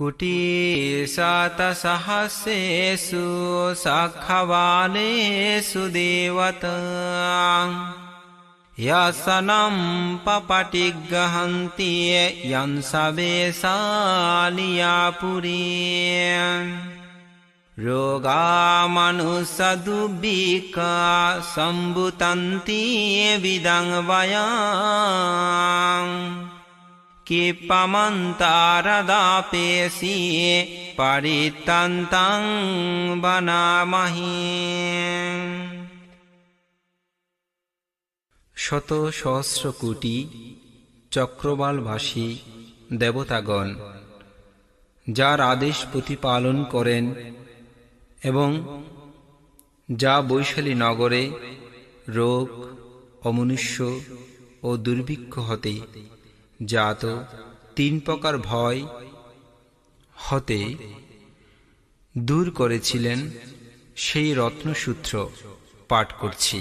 කුටීසාත සහස්සේසු සක්හවාලේසු දේවතං යසනම් පපටිග්ගහන්තිය යන්සවේසාලියාපුරිය රෝගාමනුසදුබ්බිකා සම්බුතන්තිය විදංවයා किपमन्तारदापेशि परितन्तं বনামহি শত সহস্র কোটি চক্রবালভাসী দেবতাগণ যার আদেশ প্রতিপালন করেন এবং যা বৈশালী নগরে রোগ অমনুষ্য ও দুর্ভিক্ষ হতে জাত তিন প্রকার ভয় হতে দূর করেছিলেন সেই রত্নসূত্র পাঠ করছি।